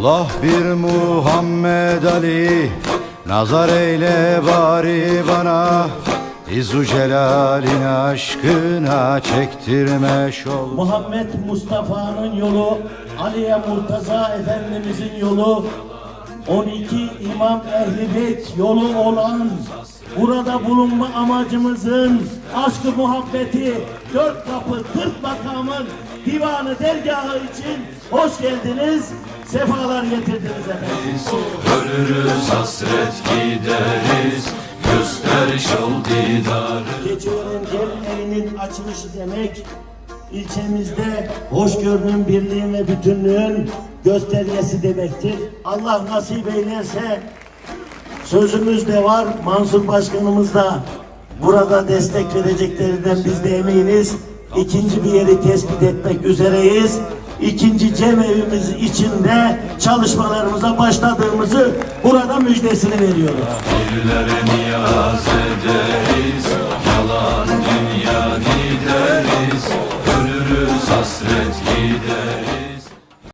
Allah bir Muhammed Ali Nazar eyle bari bana. İzu celalin aşkına çektirme şol Muhammed Mustafa'nın yolu, Aliye Murtaza Efendimizin yolu, 12 İmam Ehli Beyt yolu olan burada bulunma amacımızın aşkı muhabbeti dört kapı kırk makamın divanı dergahı için hoş geldiniz, sefalar getirdiniz efendim. Ölürüz hasret gideriz Göster şol didarı Keçiören Cem elinin açılışı demek ilçemizde hoşgörünün, birliğin ve bütünlüğün göstergesi demektir. Allah nasip eylerse sözümüz de var. Mansur Başkanımız da burada destek vereceklerinden biz de eminiz. İkinci bir yeri tespit etmek üzereyiz. İkinci cem evimiz içinde çalışmalarımıza başladığımızı burada müjdesini veriyoruz. Yalan dünya gideriz Ölürüz hasret gideriz